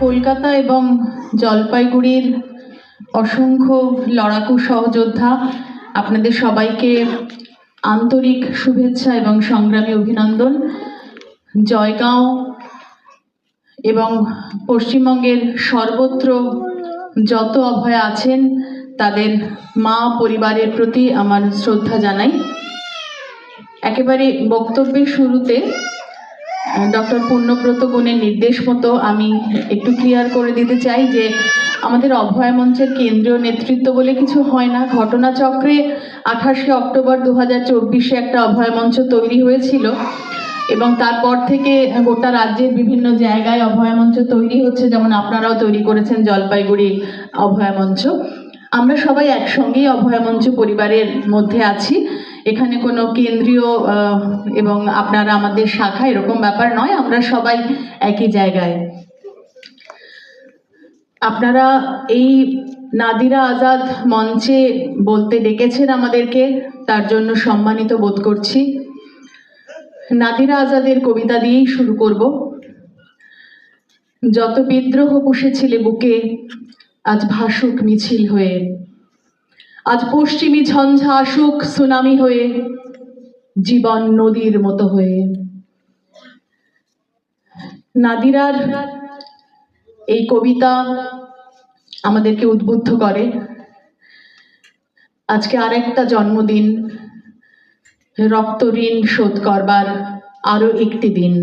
কলকাতা এবং জলপাইগুড়ির অসংখ্য লড়াকু সহযোদ্ধা, আপনাদের সবাইকে আন্তরিক শুভেচ্ছা এবং সংগ্রামী অভিনন্দন। জয়গাঁও এবং পশ্চিমবঙ্গের সর্বত্র যত অভয়া আছেন, তাদের মা পরিবারের প্রতি আমার শ্রদ্ধা জানাই। একেবারে বক্তব্যের শুরুতে ডক্টর পূর্ণব্রত গুণের নির্দেশ মতো আমি একটু ক্লিয়ার করে দিতে চাই যে আমাদের অভয় মঞ্চের কেন্দ্রীয় নেতৃত্ব বলে কিছু হয় না। ঘটনাচক্রে আঠাশে অক্টোবর দু হাজার চব্বিশে একটা অভয় মঞ্চ তৈরি হয়েছিল এবং তারপর থেকে গোটা রাজ্যের বিভিন্ন জায়গায় অভয় মঞ্চ তৈরি হচ্ছে। যেমন আপনারাও তৈরি করেছেন জলপাইগুড়ি অভয় মঞ্চ। আমরা সবাই একসঙ্গেই অভয় মঞ্চ পরিবারের মধ্যে আছি। এখানে কোনো কেন্দ্রীয় এবং আপনারা আমাদের শাখা এরকম ব্যাপার নয়, আমরা সবাই একই জায়গায়। আপনারা এই নাদিরা আজাদ মঞ্চে বলতে ডেকেছেন আমাদেরকে, তার জন্য সম্মানিত বোধ করছি। নাদিরা আজাদের কবিতা দিয়েই শুরু করব। যত বিদ্রোহ পুষেছিলে বুকে, আজ ভাসুক মিছিল হয়ে। আজ পশ্চিমী ঝঞ্ঝা আসুক সুনামি হয়ে, জীবন নদীর মতো হয়ে। নাদিরার এই কবিতা আমাদেরকে উদ্বুদ্ধ করে। আজকে আরেকটা জন্মদিন, রক্ত ঋণ শোধ করবার আরও একটি দিন।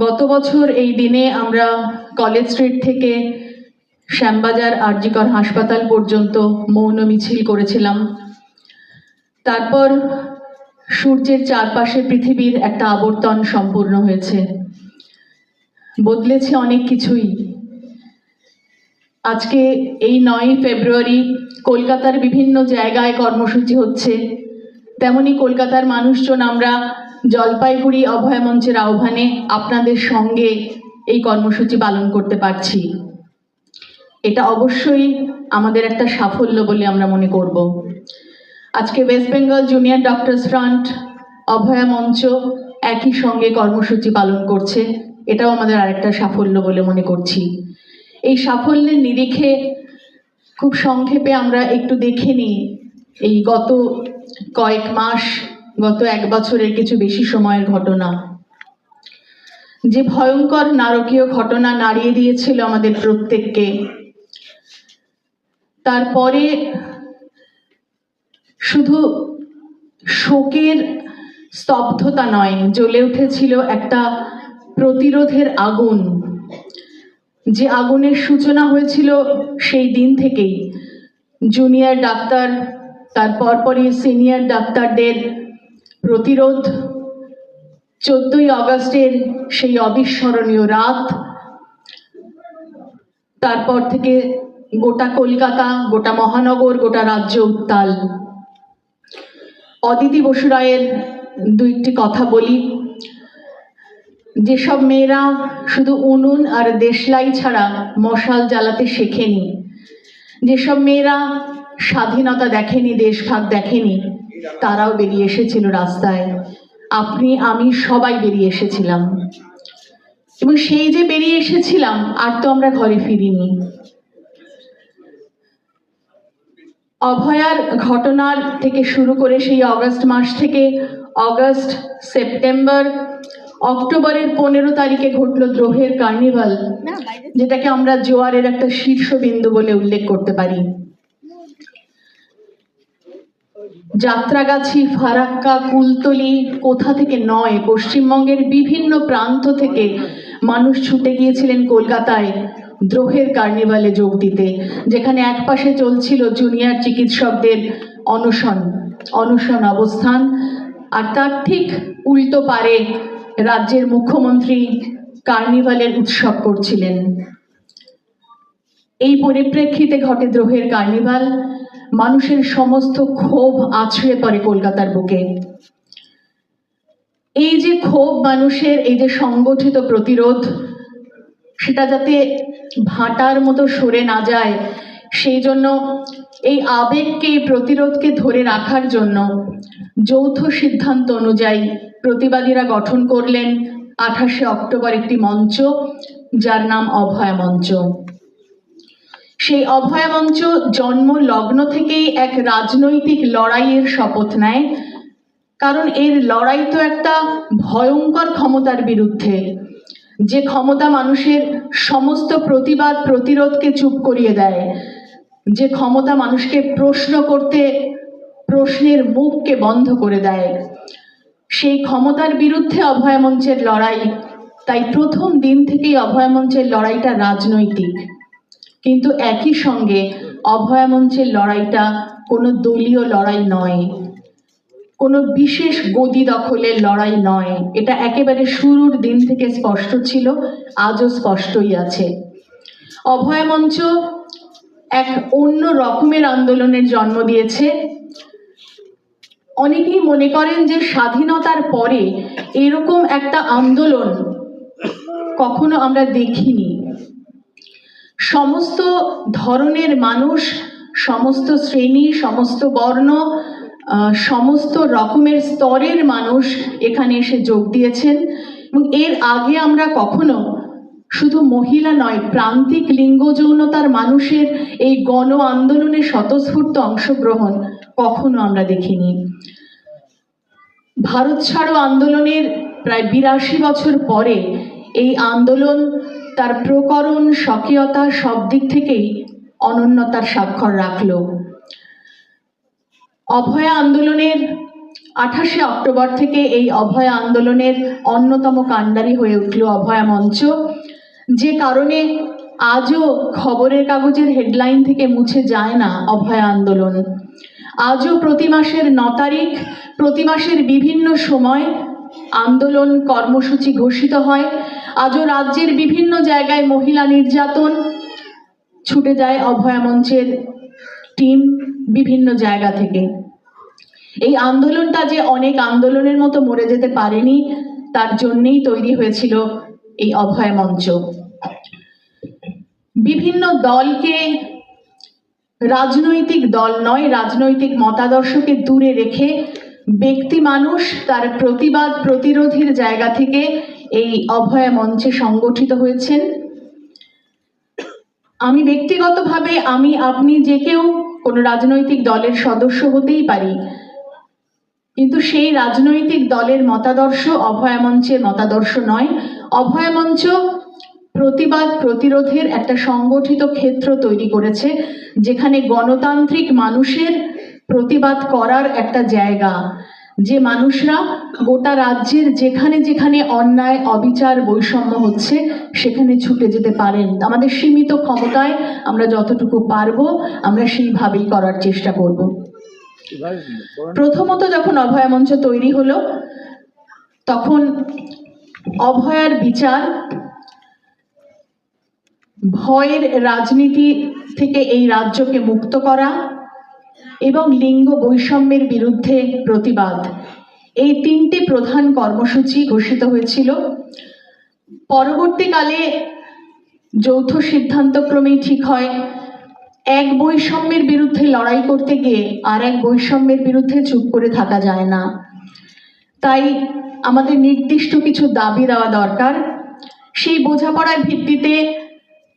গত বছর এই দিনে আমরা কলেজ স্ট্রিট থেকে শ্যামবাজার আরজিকর হাসপাতাল পর্যন্ত মৌন মিছিল করেছিলাম। তারপর সূর্যের চারপাশে পৃথিবীর একটা আবর্তন সম্পূর্ণ হয়েছে। বদলেছে অনেক কিছুই। আজকে এই নয় ফেব্রুয়ারি কলকাতার বিভিন্ন জায়গায় কর্মসূচি হচ্ছে। তেমনি কলকাতার মানুষজন আমরা জলপাইগুড়ি অভয় মঞ্চের আহ্বানে আপনাদের সঙ্গে এই কর্মসূচি পালন করতে পারছি। এটা অবশ্যই আমাদের একটা সাফল্য বলে আমরা মনে করব। আজকে West Bengal junior doctors front Abhaya Mancha একই সঙ্গে কর্মসূচি পালন করছে, এটাও আমাদের আরেকটা সাফল্য বলে মনে করছি। এই সাফল্যের নিরিখে খুব সংক্ষেপে আমরা একটু দেখে নিই, এই গত কয়েক মাস, গত এক বছরের কিছু বেশি সময়ের ঘটনা। যে ভয়ঙ্কর নারকীয় ঘটনা নাড়িয়ে দিয়েছিল আমাদের প্রত্যেককে তারপরে শুধু শোকের স্তব্ধতা নয়, জ্বলে উঠেছিল একটা প্রতিরোধের আগুন। যে আগুনের সূচনা হয়েছিল সেই দিন থেকেই। জুনিয়র ডাক্তার, তার পরপরই সিনিয়র ডাক্তারদের প্রতিরোধ। চোদ্দই আগস্টের সেই অবিস্মরণীয় রাত, তারপর থেকে গোটা কলকাতা, গোটা মহানগর, গোটা রাজ্য উত্তাল। অদিতি বসু রায়ের দু একটি কথা বলি। যেসব মেয়েরা শুধু উনুন আর দেশলাই ছাড়া মশাল জ্বালাতে শেখেনি, যেসব মেয়েরা স্বাধীনতা দেখেনি, দেশভাগ দেখেনি, তারাও বেরিয়ে এসেছিল রাস্তায়। আপনি, আমি সবাই বেরিয়ে এসেছিলাম। এবং সেই যে বেরিয়ে এসেছিলাম, আর তো আমরা ঘরে ফিরিনি। অভয়ার ঘটনার থেকে শুরু করে সেই অগস্ট মাস থেকে অগস্ট, সেপ্টেম্বর, অক্টোবরের পনেরো তারিখে ঘটলো দ্রোহের কার্নিভাল, যেটাকে আমরা জোয়ারের একটা শীর্ষবিন্দু বলে উল্লেখ করতে পারি। যাত্রাগাছি, ফারাক্কা, কুলতলি কোথা থেকে নয়? পশ্চিমবঙ্গের বিভিন্ন প্রান্ত থেকে মানুষ ছুটে গিয়েছিলেন কলকাতায়। দ্রোহের কার্নিভালে যোগ দিতে, যেখানে একপাশে চলছিল জুনিয়র চিকিৎসকদের অনশন অনশন অবস্থান, আর তার ঠিক উল্টো পারে রাজ্যের মুখ্যমন্ত্রী কার্নিভালের উৎসব করছিলেন। এই পরিপ্রেক্ষিতে ঘটে দ্রোহের কার্নিভাল, মানুষের সমস্ত ক্ষোভ আছড়ে পড়ে কলকাতার বুকে। এই যে ক্ষোভ মানুষের, এই যে সংগঠিত প্রতিরোধ সেটা যাতে ভাটার মতো সরে না যায়, সেই জন্য এই আবেগকে এই প্রতিরোধকে ধরে রাখার জন্য যৌথ সিদ্ধান্ত অনুযায়ী প্রতিবাদীরা গঠন করলেন আঠাশে অক্টোবর একটি মঞ্চ, যার নাম অভয়া মঞ্চ। সেই অভয়া মঞ্চ জন্ম, লগ্ন থেকেই এক রাজনৈতিক লড়াইয়ের শপথ নেয়, কারণ এর লড়াই তো একটা ভয়ঙ্কর ক্ষমতার বিরুদ্ধে। যে ক্ষমতা মানুষের সমস্ত প্রতিবাদ, প্রতিরোধকে চুপ করিয়ে দেয়, যে ক্ষমতা মানুষকে প্রশ্ন করতে, প্রশ্নের মুখকে বন্ধ করে দেয়, সেই ক্ষমতার বিরুদ্ধে অভয় মঞ্চের লড়াই। তাই প্রথম দিন থেকেই অভয় মঞ্চের লড়াইটা রাজনৈতিক। কিন্তু একই সঙ্গে অভয়া মঞ্চের লড়াইটা কোনো দলীয় লড়াই নয়। কোনো বিশেষ গদি দখলের লড়াই নয়। এটা একেবারে শুরুর দিন থেকে স্পষ্ট ছিল, আজও স্পষ্টই আছে। অভয়া মঞ্চ এক অন্য রকমের আন্দোলনের জন্ম দিয়েছে। অনেকেই মনে করেন যে স্বাধীনতার পরে এরকম একটা আন্দোলন কখনো আমরা দেখিনি। সমস্ত ধরনের মানুষ, সমস্ত শ্রেণি, সমস্ত বর্ণ সমস্ত রকমের স্তরের মানুষ এখানে এসে যোগ দিয়েছেন। এবং এর আগে আমরা কখনো শুধু মহিলা নয়, প্রান্তিক লিঙ্গ যৌনতার মানুষের এই গণ আন্দোলনে স্বতঃস্ফূর্ত অংশগ্রহণ কখনো আমরা দেখিনি। ভারত ছাড়ো আন্দোলনের প্রায় বিরাশি বছর পরে এই আন্দোলন তার প্রকরণ, স্বকীয়তা সব দিক থেকেই অনন্যতার স্বাক্ষর রাখল। অভয়া আন্দোলনের আঠাশে অক্টোবর থেকে এই অভয়া আন্দোলনের অন্যতম কাণ্ডারি হয়ে উঠল অভয়া মঞ্চ। যে কারণে আজও খবরের কাগজের হেডলাইন থেকে মুছে যায় না অভয়া আন্দোলন। আজও প্রতি মাসের ন তারিখ, প্রতি মাসের বিভিন্ন সময় আন্দোলন কর্মসূচি ঘোষিত হয়। আজও রাজ্যের বিভিন্ন জায়গায় মহিলা নির্যাতন ছুটে যায় অভয়া মঞ্চের টিম বিভিন্ন জায়গা থেকে। এই আন্দোলনটা যে অনেক আন্দোলনের মতো মরে যেতে পারেনি, তার জন্যেই তৈরি হয়েছিল এই অভয় মঞ্চ। বিভিন্ন দলকে রাজনৈতিক দল নয়, রাজনৈতিক মতাদর্শকে দূরে রেখে ব্যক্তি মানুষ তার প্রতিবাদ প্রতিরোধের জায়গা থেকে এই অভয়া মঞ্চে সংগঠিত হয়েছেন। আমি ব্যক্তিগতভাবে আমি, আপনি যে কেউ, কোনো রাজনৈতিক দলের সদস্য হতেই পারি। কিন্তু সেই রাজনৈতিক দলের মতাদর্শ অভয়া মঞ্চের মতাদর্শ নয়। অভয়া মঞ্চ প্রতিবাদ প্রতিরোধের একটা সংগঠিত ক্ষেত্র তৈরি করেছে, যেখানে গণতান্ত্রিক মানুষের প্রতিবাদ করার একটা জায়গা। যে মানুষরা গোটা রাজ্যের যেখানে যেখানে অন্যায়, অবিচার, বৈষম্য হচ্ছে, সেখানে ছুটে যেতে পারেন। আমাদের সীমিত ক্ষমতায় আমরা যতটুকু পারব, আমরা সেইভাবেই করার চেষ্টা করব। প্রথমত যখন অভয়া মঞ্চ তৈরি হলো, তখন অভয়ার বিচার ভয়ের রাজনীতি থেকে এই রাজ্যকে মুক্ত করা এবং লিঙ্গ বৈষম্যের বিরুদ্ধে প্রতিবাদ। এই তিনটি প্রধান কর্মসূচি ঘোষিত হয়েছিল। পরবর্তীকালে যৌথ সিদ্ধান্তক্রমেই ঠিক হয়, এক বৈষম্যের বিরুদ্ধে লড়াই করতে গিয়ে আর এক বৈষম্যের বিরুদ্ধে চুপ করে থাকা যায় না। তাই আমাদের নির্দিষ্ট কিছু দাবি দেওয়া দরকার। সেই বোঝাপড়ার ভিত্তিতে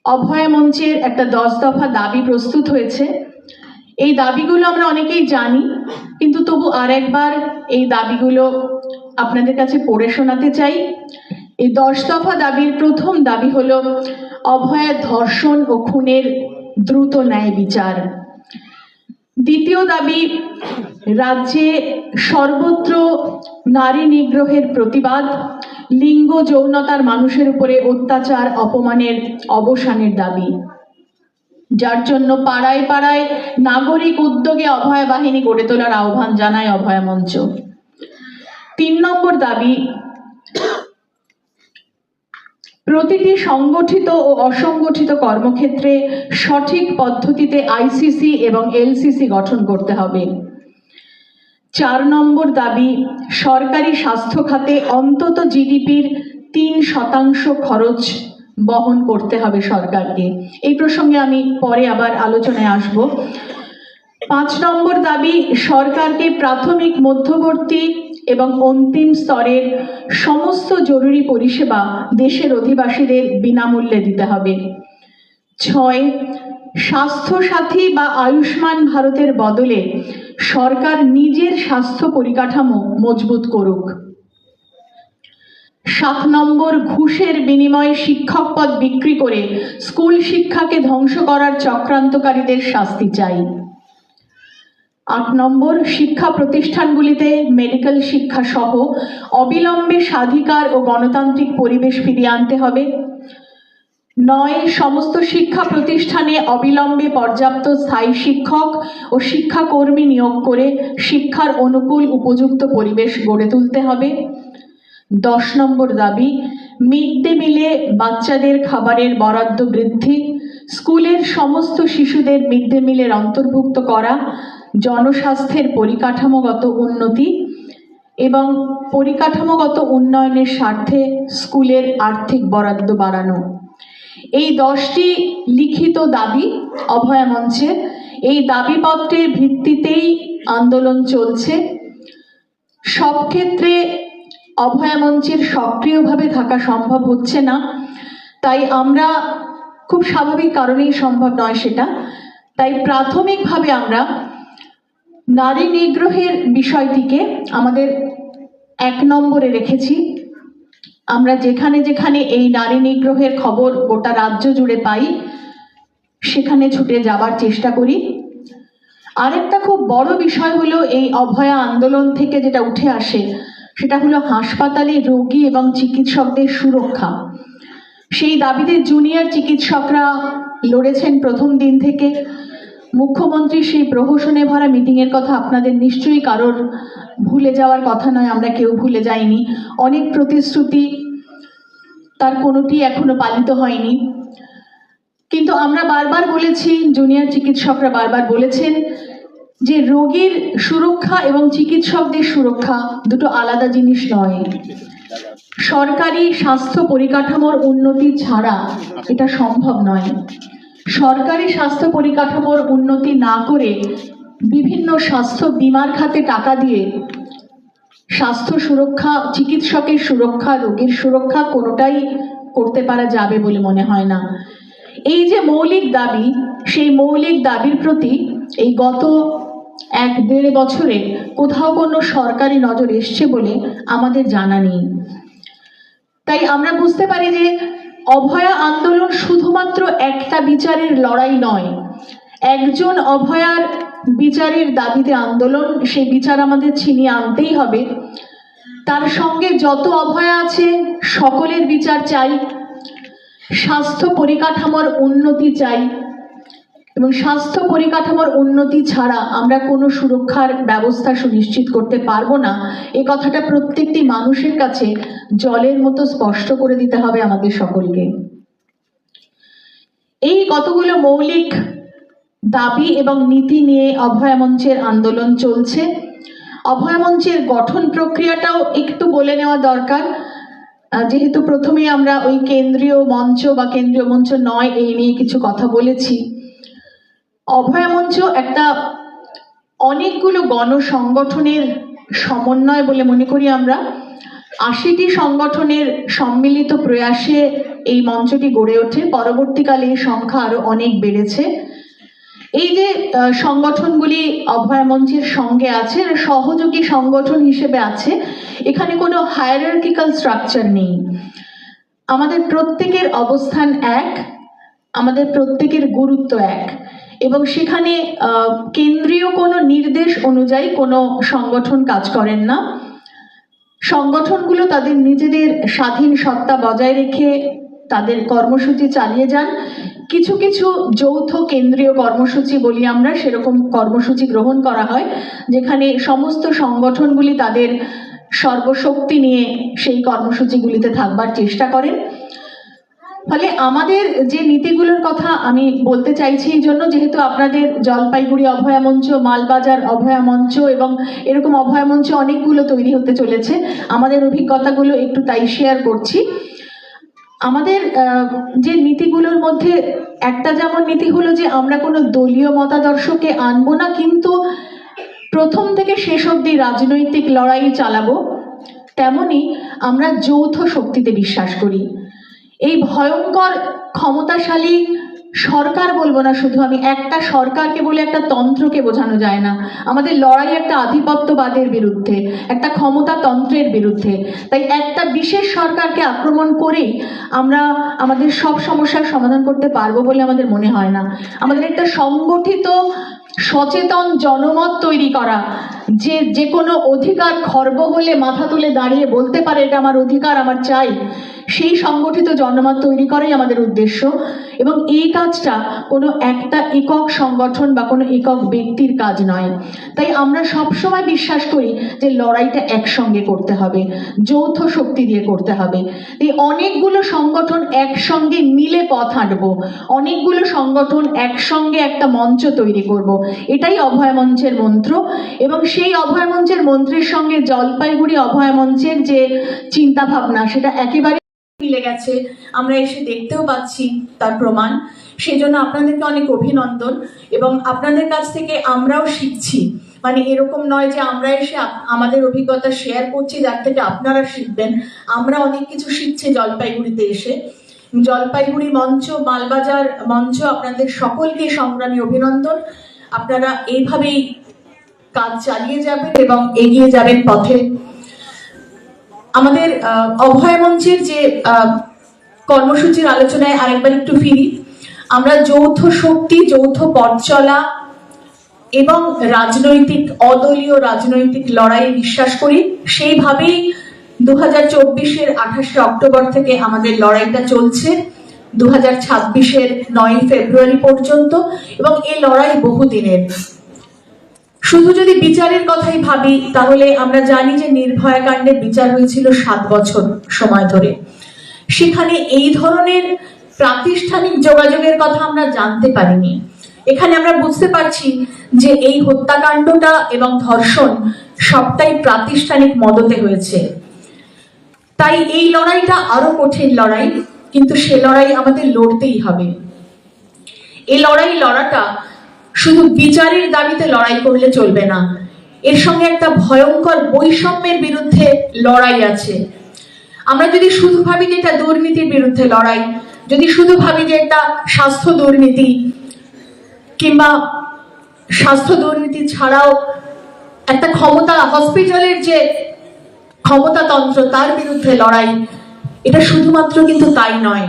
অভয় মঞ্চের একটা দশ দফা দাবি প্রস্তুত হয়েছে। এই দাবিগুলো আমরা অনেকেই জানি, কিন্তু তবু আর একবার এই দাবিগুলো আপনাদের কাছে পড়ে শোনাতে চাই। এই দশ দফা দাবির প্রথম দাবি হলো অভয়া ধর্ষণ ও খুনের দ্রুত ন্যায় বিচার। দ্বিতীয় দাবি, রাজ্যে সর্বত্র নারী নিগ্রহের প্রতিবাদ, লিঙ্গ যৌনতার মানুষের উপরে অত্যাচার, অপমানের অবসানের দাবি। যার জন্য পাড়ায় পাড়ায় নাগরিক উদ্যোগে অভয় বাহিনী গড়ে তোলার আহ্বান জানায় অভয় মঞ্চ। তিন নম্বর দাবি, প্রতিটি সংগঠিত ও অসংগঠিত কর্মক্ষেত্রে সঠিক পদ্ধতিতে আইসিসি এবং এলসিসি গঠন করতে হবে। চার নম্বর দাবি, সরকারি স্বাস্থ্য খাতে অন্তত জিডিপির তিন শতাংশ খরচ বহন করতে হবে সরকারকে। এই প্রসঙ্গে আমি পরে আবার আলোচনায় আসব। পাঁচ নম্বর দাবি, সরকারকে প্রাথমিক, মধ্যবর্তী এবং অন্তিম স্তরের সমস্ত জরুরি পরিষেবা দেশের অধিবাসীদের বিনামূল্যে দিতে হবে। ছয়, স্বাস্থ্যসাথী বা আয়ুষ্মান ভারতের বদলে সরকার নিজের স্বাস্থ্য পরিকাঠামো মজবুত করুক। সাত নম্বর ঘুষের বিনিময়ে শিক্ষক পদ বিক্রি করে স্কুল শিক্ষাকে ধ্বংস করার চক্রান্তকারীদের শাস্তি চাই। আট নম্বর শিক্ষা প্রতিষ্ঠানগুলিতে মেডিকেল শিক্ষা সহ অবিলম্বে স্বাধিকার ও গণতান্ত্রিক পরিবেশ ফিরিয়ে আনতে হবে। নয়, সমস্ত শিক্ষা প্রতিষ্ঠানে অবিলম্বে পর্যাপ্ত স্থায়ী শিক্ষক ও শিক্ষাকর্মী নিয়োগ করে শিক্ষার অনুকূল উপযুক্ত পরিবেশ গড়ে তুলতে হবে। দশ নম্বর দাবি মিড ডে মিলে বাচ্চাদের খাবারের বরাদ্দ বৃদ্ধি, স্কুলের সমস্ত শিশুদের মিড ডে মিলের অন্তর্ভুক্ত করা, জনস্বাস্থ্যের পরিকাঠামোগত উন্নতি এবং পরিকাঠামোগত উন্নয়নের স্বার্থে স্কুলের আর্থিক বরাদ্দ বাড়ানো। এই দশটি লিখিত দাবি অভয়া মঞ্চের এই দাবিপত্রের ভিত্তিতেই আন্দোলন চলছে। সব ক্ষেত্রে অভয়া মঞ্চের সক্রিয়ভাবে থাকা সম্ভব হচ্ছে না। তাই আমরা খুব স্বাভাবিক কারণেই সম্ভব নয় সেটা। তাই প্রাথমিকভাবে আমরা নারী নিগ্রহের বিষয়টিকে আমাদের এক নম্বরে রেখেছি। আমরা যেখানে যেখানে এই নারী নিগ্রহের খবর গোটা রাজ্য জুড়ে পাই, সেখানে ছুটে যাবার চেষ্টা করি। আরেকটা খুব বড় বিষয় হলো এই অভয়া আন্দোলন থেকে যেটা উঠে আসে সেটা হলো হাসপাতালে রোগী এবং চিকিৎসকদের সুরক্ষা। সেই দাবিতে জুনিয়র চিকিৎসকরা লড়েছেন প্রথম দিন থেকে। মুখ্যমন্ত্রী সেই প্রহসনে ভরা মিটিংয়ের কথা আপনাদের নিশ্চয়ই কারোর ভুলে যাওয়ার কথা নয়, আমরা কেউ ভুলে যাইনি। অনেক প্রতিশ্রুতি তার কোনোটি এখনও পালিত হয়নি। কিন্তু আমরা বারবার বলেছি, জুনিয়র চিকিৎসকরা বারবার বলেছেন যে রোগীর সুরক্ষা এবং চিকিৎসকদের সুরক্ষা দুটো আলাদা জিনিস নয়। সরকারি স্বাস্থ্য পরিকাঠামোর উন্নতি ছাড়া এটা সম্ভব নয়। সরকারি স্বাস্থ্য পরিকাঠামোর উন্নতি না করে বিভিন্ন স্বাস্থ্য বিমার খাতে টাকা দিয়ে স্বাস্থ্য সুরক্ষা, চিকিৎসকের সুরক্ষা, রোগীর সুরক্ষা কোনোটাই করতে পারা যাবে বলে মনে হয় না। এই যে মৌলিক দাবি, সেই মৌলিক দাবির প্রতি এই গত এক দেড় বছরে কোথাও কোনো সরকারি নজর এসছে বলে আমাদের জানা নেই। তাই আমরা বুঝতে পারি যে অভয়া আন্দোলন শুধুমাত্র একটা বিচারের লড়াই নয়, একজন অভয়ার বিচারের দাবিতে আন্দোলন, সেই বিচার আমাদের ছিনিয়ে আনতেই হবে। তার সঙ্গে যত অভয়া আছে, সকলের বিচার চাই, স্বাস্থ্য পরিকাঠামোর উন্নতি চাই। এবং স্বাস্থ্য পরিকাঠামোর উন্নতি ছাড়া আমরা কোনো সুরক্ষার ব্যবস্থা সুনিশ্চিত করতে পারব না। এ কথাটা প্রত্যেকটি মানুষের কাছে জলের মতো স্পষ্ট করে দিতে হবে আমাদের সকলকে। এই কতগুলো মৌলিক দাবি এবং নীতি নিয়ে অভয়া মঞ্চের আন্দোলন চলছে। অভয়া মঞ্চের গঠন প্রক্রিয়াটাও একটু বলে নেওয়া দরকার। যেহেতু প্রথমেই আমরা ওই কেন্দ্রীয় মঞ্চ বা কেন্দ্রীয় মঞ্চ নয়, এই নিয়ে কিছু কথা বলেছি। অভয়া মঞ্চ একটা অনেকগুলো গণসংগঠনের সমন্বয় বলে মনে করি আমরা। আশিটি সংগঠনের সম্মিলিত প্রয়াসে এই মঞ্চটি গড়ে ওঠে। পরবর্তীকালে এই সংখ্যা আরও অনেক বেড়েছে। এই যে সংগঠনগুলি অভয়া মঞ্চের সঙ্গে আছে সহযোগী সংগঠন হিসেবে আছে, এখানে কোনো হায়ারার্কিক্যাল স্ট্রাকচার নেই। আমাদের প্রত্যেকের অবস্থান এক, আমাদের প্রত্যেকের গুরুত্ব এক। এবং সেখানে কেন্দ্রীয় কোনো নির্দেশ অনুযায়ী কোনো সংগঠন কাজ করেন না। সংগঠনগুলো তাদের নিজেদের স্বাধীন সত্তা বজায় রেখে তাদের কর্মসূচি চালিয়ে যান। কিছু কিছু যৌথ কেন্দ্রীয় কর্মসূচি বলি আমরা, সেরকম কর্মসূচি গ্রহণ করা হয়, যেখানে সমস্ত সংগঠনগুলি তাদের সর্বশক্তি নিয়ে সেই কর্মসূচিগুলিতে থাকবার চেষ্টা করেন। ফলে আমাদের যে নীতিগুলোর কথা আমি বলতে চাইছি এই জন্য যেহেতু আপনাদের জলপাইগুড়ি অভয়া মঞ্চ, মালবাজার অভয়া মঞ্চ এবং এরকম অভয়া মঞ্চ অনেকগুলো তৈরি হতে চলেছে, আমাদের অভিজ্ঞতাগুলো একটু তাই শেয়ার করছি। আমাদের যে নীতিগুলোর মধ্যে একটা যেমন নীতি হলো যে আমরা কোনো দলীয় মতাদর্শকে আনব না, কিন্তু প্রথম থেকে শেষ অবধি রাজনৈতিক লড়াই চালাবো, তেমনি আমরা যৌথ শক্তিতে বিশ্বাস করি। এই ভয়ঙ্কর ক্ষমতাশালী সরকার বলব না শুধু, আমি একটা সরকারকে বলে, একটা তন্ত্রকে বোঝানো যায় না। আমাদের লড়াই একটা আধিপত্যবাদের বিরুদ্ধে, একটা ক্ষমতাতন্ত্রের বিরুদ্ধে। তাই একটা বিশেষ সরকারকে আক্রমণ করেই আমরা আমাদের সব সমস্যার সমাধান করতে পারব বলে আমাদের মনে হয় না। আমাদের একটা সংগঠিত সচেতন জনমত তৈরি করা। যে যে কোনো অধিকার খর্ব হলে মাথা তুলে দাঁড়িয়ে বলতে পারে, এটা আমার অধিকার, আমার চাই। সেই সংগঠিত জনমত তৈরি করাই আমাদের উদ্দেশ্য। এবং এই কাজটা কোনো একটা একক সংগঠন বা কোনো একক ব্যক্তির কাজ নয়। তাই আমরা সবসময় বিশ্বাস করি যে লড়াইটা একসঙ্গে করতে হবে, যৌথ শক্তি দিয়ে করতে হবে। এই অনেকগুলো সংগঠন একসঙ্গে মিলে পথ হাঁটবো। অনেকগুলো সংগঠন একসঙ্গে একটা মঞ্চ তৈরি করব। এটাই অভয় মঞ্চের মন্ত্র। এবং সেই অভয় মঞ্চের মন্ত্রের সঙ্গে জলপাইগুড়ি অভয় মঞ্চের যে চিন্তা ভাবনা সেটা একেবারে মিলে গেছে। আমরা এসে দেখতেও পাচ্ছি তার প্রমাণ। সেই জন্য আপনাদেরকে অনেক অভিনন্দন। এবং আপনাদের কাছ থেকে আমরাও শিখছি। মানে এরকম নয় যে আমরা এসে আমাদের অভিজ্ঞতা শেয়ার করছি, যার থেকে আপনারা শিখবেন। আমরা অনেক কিছু শিখছি জলপাইগুড়িতে এসে। জলপাইগুড়ি মঞ্চ, মালবাজার মঞ্চ, আপনাদের সকলকে সংগ্রামী অভিনন্দন। আপনারা এইভাবেই কাজ চালিয়ে যাবেন এবং এগিয়ে যাবেন পথে। আমাদের অভয় মঞ্চের যে কর্মসূচির আলোচনায় আরেকবার একটু ফিরি। আমরা যৌথ শক্তি, যৌথ পথ চলা এবং রাজনৈতিক, অদলীয় রাজনৈতিক লড়াইয়ে বিশ্বাস করি। সেইভাবেই দু হাজার চব্বিশের আঠাশে অক্টোবর থেকে আমাদের লড়াইটা চলছে। দু হাজার ছাব্বিশের নয় ফেব্রুয়ারি পর্যন্ত এবং এই লড়াই বহুদিনের। শুধু যদি বিচারের কথাই ভাবি, তাহলে আমরা জানি যে নির্ভয়া কাণ্ডের বিচার হয়েছিল সাত বছর সময় ধরে। সেখানে এই ধরনের প্রাতিষ্ঠানিক যোগাযোগের কথা আমরা জানতে পারিনি। এখানে আমরা বুঝতে পারছি যে এই হত্যাকাণ্ডটা এবং ধর্ষণ সবটাই প্রাতিষ্ঠানিক মদতে হয়েছে। তাই এই লড়াইটা আরও কঠিন লড়াই। কিন্তু সে লড়াই আমাদের লড়তেই হবে। এই লড়াই লড়াটা শুধু বিচারের দাবিতে লড়াই করলে চলবে না। এর সঙ্গে একটা ভয়ঙ্কর বৈষম্যের বিরুদ্ধে লড়াই আছে। আমরা যদি শুধু ভাবি যে এটা দুর্নীতির বিরুদ্ধে লড়াই, যদি শুধু ভাবি যে এটা স্বাস্থ্য দুর্নীতি, কিংবা স্বাস্থ্য দুর্নীতি ছাড়াও একটা ক্ষমতা হসপিটালের যে ক্ষমতাতন্ত্র, তার বিরুদ্ধে লড়াই এটা শুধুমাত্র কিন্তু তাই নয়।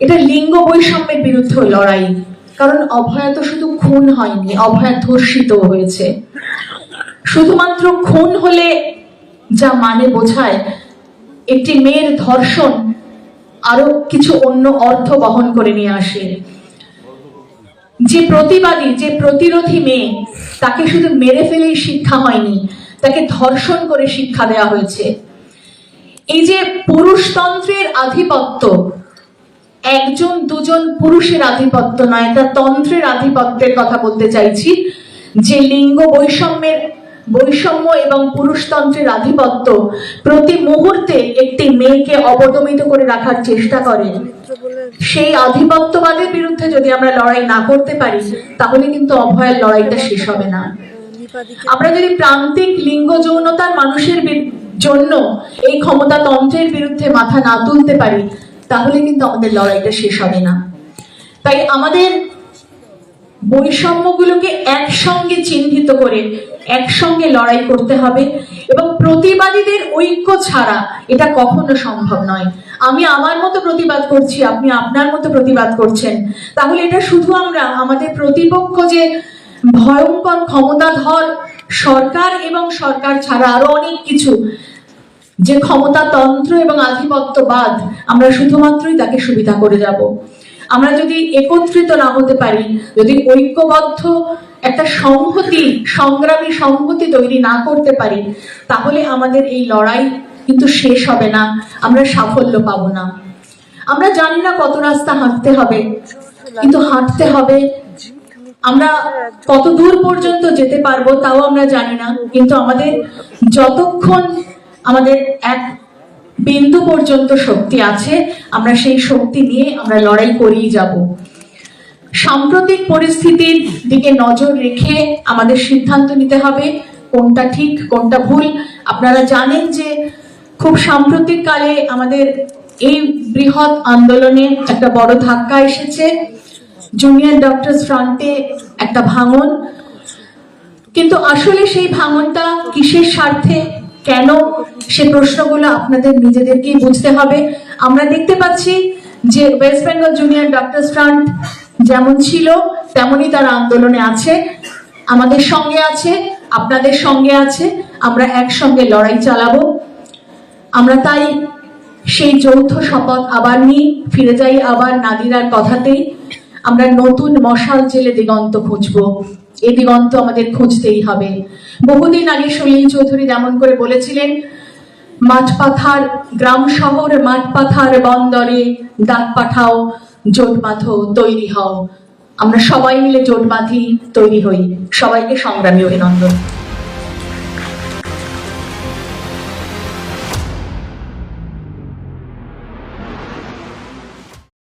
এটা লিঙ্গ বৈষম্যের বিরুদ্ধে লড়াই। কারণ অভয়া তো শুধু খুন হয়নি, অভয়া ধর্ষিত হয়েছে। শুধুমাত্র খুন হলে যা মানে বোঝায়, একটি মেয়ের ধর্ষণ আরও কিছু অন্য অর্থ বহন করে নিয়ে আসে। যে প্রতিবাদী, যে প্রতিরোধী মেয়ে, তাকে শুধু মেরে ফেলেই শিক্ষা হয়নি, তাকে ধর্ষণ করে শিক্ষা দেওয়া হয়েছে। এই যে পুরুষতন্ত্রের আধিপত্য, একজন, দুজন পুরুষের আধিপত্য নয়, এটা তন্ত্রের আধিপত্যের কথা বলতে চাইছি, যে লিঙ্গ বৈষম্যের, বৈষম্য এবং পুরুষতন্ত্রের আধিপত্য প্রতি মুহূর্তে একটি মেয়েকে অবদমিত করে রাখার চেষ্টা করে। সেই আধিপত্যবাদের বিরুদ্ধে যদি আমরা লড়াই না করতে পারি, তাহলে কিন্তু অভয়ের লড়াইটা শেষ হবে না। আমরা যদি প্রান্তিক লিঙ্গ যৌনতার মানুষের জন্য এই ক্ষমতাতন্ত্রের বিরুদ্ধে মাথা না তুলতে পারি, তাহলে কিন্তু আমাদের লড়াইটা শেষ হবে না। তাই আমাদের বৈষম্যগুলোকে একসঙ্গে চিহ্নিত করে একসঙ্গে লড়াই করতে হবে এবং প্রতিবাদীদের ঐক্য ছাড়া এটা কখনো সম্ভব নয়। আমি আমার মতো প্রতিবাদ করছি, আপনি আপনার মতো প্রতিবাদ করছেন। তাহলে এটা শুধু আমরা, আমাদের প্রতিপক্ষ যে ভয়ঙ্কর ক্ষমতাধর সরকার এবং সরকার ছাড়া আরও অনেক কিছু যে ক্ষমতাতন্ত্র এবং আধিপত্যবাদ, আমরা শুধুমাত্রই তাকে সুবিধা করে যাব। আমরা যদি একত্রিত না হতে পারি, যদি ঐক্যবদ্ধ একটা সংহতি, সংগ্রামী সংহতি তৈরি না করতে পারি, তাহলে আমাদের এই লড়াই কিন্তু শেষ হবে না, আমরা সাফল্য পাবো না। আমরা জানি না কত রাস্তা হাঁটতে হবে, কিন্তু হাঁটতে হবে। আমরা কত দূর পর্যন্ত যেতে পারব, তাও আমরা জানি না, কিন্তু আমাদের যতক্ষণ আমাদের এক বিন্দু পর্যন্ত শক্তি আছে, আমরা সেই শক্তি নিয়ে আমরা লড়াই করেই যাব। সাম্প্রতিক পরিস্থিতির দিকে নজর রেখে আমাদের সিদ্ধান্ত নিতে হবে, কোনটা ঠিক, কোনটা ভুল। আপনারা জানেন যে খুব সাম্প্রতিক কালে আমাদের এই বৃহৎ আন্দোলনে একটা বড় ধাক্কা এসেছে। জুনিয়র ডক্টরস ফ্রন্টে একটা ভাঙন। কিন্তু আসলে সেই ভাঙনটা কিসের স্বার্থে কেন সে প্রশ্নগুলো আপনাদের নিজেদেরকেই বুঝতে হবে। আমরা দেখতে পাচ্ছি যে West Bengal junior doctors front যেমন ছিল, তেমনই তারা আন্দোলনে আছে। আমাদের সঙ্গে আছে, আপনাদের সঙ্গে আছে, আমরা একসঙ্গে লড়াই চালাবো। আমরা তাই সেই যৌথ শপথ আবার নিই, ফিরে যাই আবার নাদিরার কথাতেই। আমরা নতুন মশাল জেলে দিগন্ত খুঁজবো। এই দিগন্ত আমাদের খুঁজতেই হবে। বহুদিন আগে সলিল চৌধুরী যেমন করে বলেছিলেন, মাঠপাথার গ্রাম শহর, মাঠপাথার বন্দরে ডাক পাঠাও, জোট বাঁধো, তৈরি হও। আমরা সবাই মিলে জোট বাঁধি, তৈরি হই। সবাইকে সংগ্রামী অভিনন্দন।